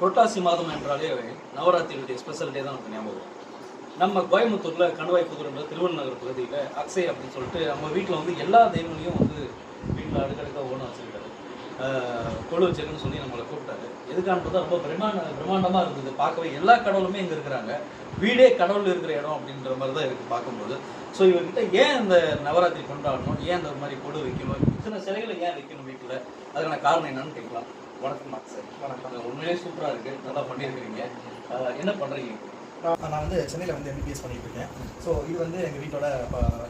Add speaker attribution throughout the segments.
Speaker 1: புரட்டாசி மாதம் என்றாலே நவராத்திரியுடைய special day தான் நமக்கு ஞாபகம் நம்ம கோயம்புத்தூரில் கோயம்புத்தூர்ல கணுவாய்ப்புதூர்ன்ற திருவண்ணநகர் பகுதியில் அக்ஷய் அப்படின்னு சொல்லிட்டு நம்ம வீட்டில் வந்து எல்லா தெய்வங்களையும் வந்து வீட்டில் அடுக்கடுக்க ஓனம் வச்சுருக்காரு. கொழு வச்சிருக்குன்னு சொல்லி நம்மளை கூப்பிட்டாரு. எதுக்கானது ரொம்ப பிரம்மாண்ட பிரம்மாண்டமாக இருந்தது. பார்க்கவே எல்லா கடவுளுமே இங்கே இருக்கிறாங்க. வீடே கடவுள் இருக்கிற இடம் அப்படின்ற மாதிரி தான் இருக்குது பார்க்கும்போது. ஸோ இவர்கிட்ட ஏன் இந்த நவராத்திரி கொண்டாடணும்? ஏன் இந்த மாதிரி கொடு வைக்கணும்? இத்தனை சிலைகளை ஏன் வைக்கணும் வீட்டில் அதுக்கான காரணம் என்னன்னு கேட்கலாம். வணக்கம் சார் வணக்கம். உண்மையிலேயே சூப்பராக இருக்குது நல்லா பண்ணியிருக்கிறீங்க. என்ன பண்ணுறீங்க
Speaker 2: நான் வந்து சென்னையில் வந்து எம்பிபிஎஸ் பண்ணிட்டு இருக்கேன். ஸோ இது வந்து எங்கள் வீட்டோட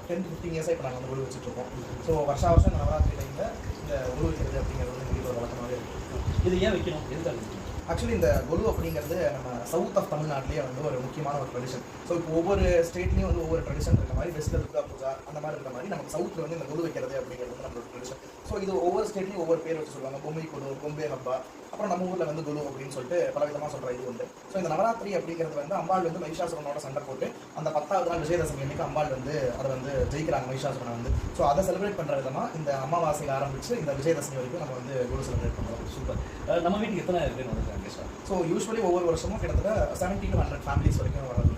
Speaker 2: டென் ஃபிஃப்டீன் இயர்ஸாக இப்போ நாங்கள் வந்து ஒழு வச்சுட்டு இருக்கோம் ஸோ வருஷா வருஷம் நவராத்திரி டைமில் இந்த ஒழு வைக்கிறது அப்படிங்கிறது வந்து எங்கள் வீட்டோட வழக்கமாகவே இருக்குது
Speaker 1: இது ஏன் வைக்கணும்? எதுக்காக
Speaker 2: ஆக்சுவலி இந்த கொலு அப்படிங்கிறது நம்ம சவுத் ஆஃப் தமிழ்நாட்டிலேயே வந்து ஒரு முக்கியமான ஒரு ட்ரெடிஷன் ஸோ இப்போ ஒவ்வொரு ஸ்டேட்லேயும் வந்து ஒவ்வொரு ட்ரெடிஷன் இருக்க மாதிரி வெஸ்ட்ல துர்கா பூஜா அந்த மாதிரி இருக்க மாதிரி நமக்கு சவுத்தில் வந்து இந்த கொலு வைக்கிறது அப்படிங்கிறது வந்து நம்மளோட ட்ரெடிஷன் ஸோ இது ஒவ்வொரு ஸ்டேட்லையும் ஒவ்வொரு பேர் வச்சு சொல்லுவாங்க. பொம்மை கொலு பொம்பே ஹப்பா அப்புறம் நம்ம ஊரில் வந்து குலு அப்படின்னு சொல்லிட்டு பல விதமாக சொல்கிற இது உண்டு. ஸோ இந்த நவராத்திரி அப்படிங்கிறது வந்து அம்பாள் வந்து மகிஷாசுரனோட சண்டை போட்டு அந்த பத்தாவது நாள் விஜயதசமி அன்னைக்கு அம்பாள் வந்து அதை வந்து ஜெயிக்கிறாங்க மகிஷாசுரனை வந்து. ஸோ அதை செலிப்ரேட் பண்ணுற விதமாக இந்த அமாவாசையில் ஆரம்பிச்சு இந்த விஜயதசமி வரைக்கும் நம்ம வந்து குரு செலிப்ரேட் பண்ணுறோம்
Speaker 1: சூப்பர் நம்ம வீட்டுக்கு எத்தனை பேர் வந்திருக்காங்க சார்
Speaker 2: ஸோ யூஸ்வலி ஒவ்வொரு வருஷமும் கிட்டத்தட்ட செவன்டி டு ஹண்ட்ரட் ஃபேமிலிஸ் வரைக்கும் வர்றது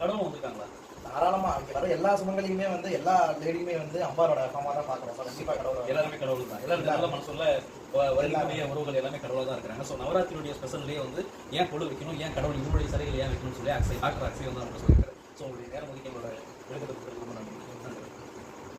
Speaker 1: கடவுள் வந்திருக்காங்களா?
Speaker 2: தாராளமாக வர எல்லா சுமங்கலியுமே வந்து எல்லா லேடியுமே வந்து அம்பாளோட ஃபார்மாக தான் பார்க்குறோம். ஸோ கண்டிப்பாக கடவுள்
Speaker 1: எல்லாருமே கடவுள் தான். எல்லாரும் நல்ல மனசுல வருகிறக்கூடிய உறவுகள் எல்லாமே கடவுளாக தான் இருக்கிறாங்க. ஸோ நவராத்திரியுடைய ஸ்பெஷல்லே வந்து ஏன் கொடு வைக்கணும்? ஏன் கடவுள் இவருடைய சிலைகள் ஏன் வைக்கணும்னு சொல்லி அக்ஷய் டாக்டர் அக்ஷய் வந்து அவங்க சொல்லியிருக்காரு. ஸோ உங்களுடைய நேரம் ஒதுக்கி உங்களோட விளக்கத்தை கொடுத்ததுக்கு ரொம்ப நன்றி.